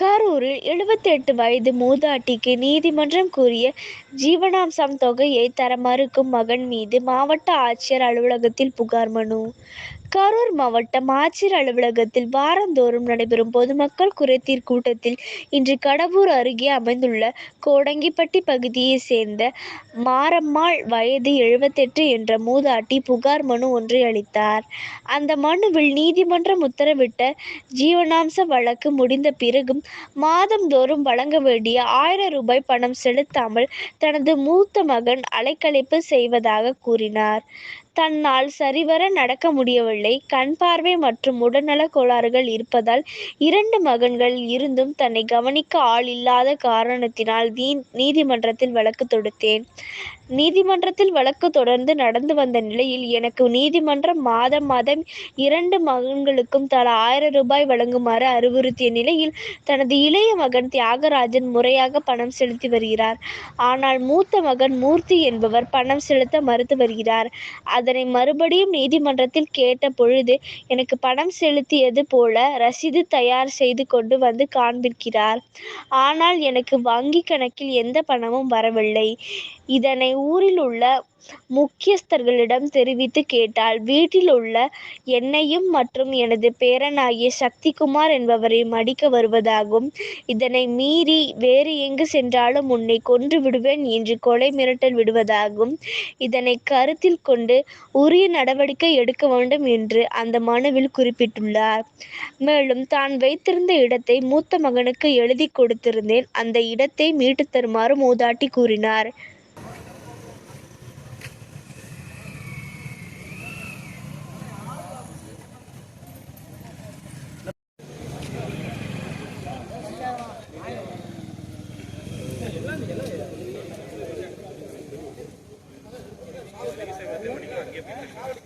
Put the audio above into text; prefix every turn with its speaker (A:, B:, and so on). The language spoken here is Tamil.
A: கரூரில் எழுபத்தெட்டு வயது மூதாட்டிக்கு நீதிமன்றம் கூறிய ஜீவனாம்சம் தொகையை தர மறுக்கும் மகன் மீது மாவட்ட ஆட்சியர் அலுவலகத்தில் புகார் மனு. கரூர் மாவட்டம் ஆட்சியர் அலுவலகத்தில் வாரந்தோறும் நடைபெறும் பொதுமக்கள் குறைத்தீர் கூட்டத்தில் இன்று கடவூர் அருகே அமைந்துள்ள கோடங்கிப்பட்டி பகுதியைச் சேர்ந்த மாரம்மாள் வயது எழுபத்தெட்டு என்ற மூதாட்டி புகார் மனு ஒன்றை அளித்தார். அந்த மனுவில் நீதிமன்றம் உத்தரவிட்ட ஜீவனாம்ச வழக்கு முடிந்த பிறகும் மாதந்தோறும் வழங்க வேண்டிய ஆயிரம் ரூபாய் பணம் செலுத்தாமல் தனது மூத்த மகன் அலைக்கழிப்பு செய்வதாக கூறினார். தன்னால் சரிவர நடக்க முடியவில்லை. கண் பார்வை மற்றும் உடல்நலக் கோளாறுகள் இருப்பதால் இரண்டு மகன்கள் இருந்தும் தன்னை கவனிக்க ஆள் இல்லாத காரணத்தினால் நீதிமன்றத்தில் வழக்கு தொடுத்தேன். நீதிமன்றத்தில் வழக்கு தொடர்ந்து நடந்து வந்த நிலையில் எனக்கு நீதிமன்றம் மாதம் மாதம் இரண்டு மகன்களுக்கும் தலா ஆயிரம் ரூபாய் வழங்குமாறு அறிவுறுத்திய நிலையில் தனது இளைய மகன் தியாகராஜன் முறையாக பணம் செலுத்தி வருகிறார். ஆனால் மூத்த மகன் மூர்த்தி என்பவர் பணம் செலுத்த மறுத்து வருகிறார். அதனை மறுபடியும் நீதிமன்றத்தில் கேட்ட பொழுது எனக்கு பணம் செலுத்தியது போல ரசீது தயார் செய்து கொண்டு வந்து காண்பிக்கிறார். ஆனால் எனக்கு வங்கி கணக்கில் எந்த பணமும் வரவில்லை. இதனை ஊரில் உள்ள முக்கியஸ்தர்களிடம் தெரிவித்து கேட்டால் வீட்டில் உள்ள என்னையும் மற்றும் எனது பேரனாகிய சக்திகுமார் என்பவரை மடிக்க வருவதாகவும் இதனை மீறி வேறு எங்கு சென்றாலும் உன்னை கொன்று விடுவேன் என்று கொலை மிரட்டல் விடுவதாகவும் இதனை கருத்தில் கொண்டு உரிய நடவடிக்கை எடுக்க வேண்டும் என்று அந்த மனுவில் குறிப்பிட்டுள்ளார். மேலும் தான் வைத்திருந்த இடத்தை மூத்த மகனுக்கு எழுதி கொடுத்திருந்தேன். அந்த இடத்தை மீட்டு தருமாறு மூதாட்டி கூறினார்.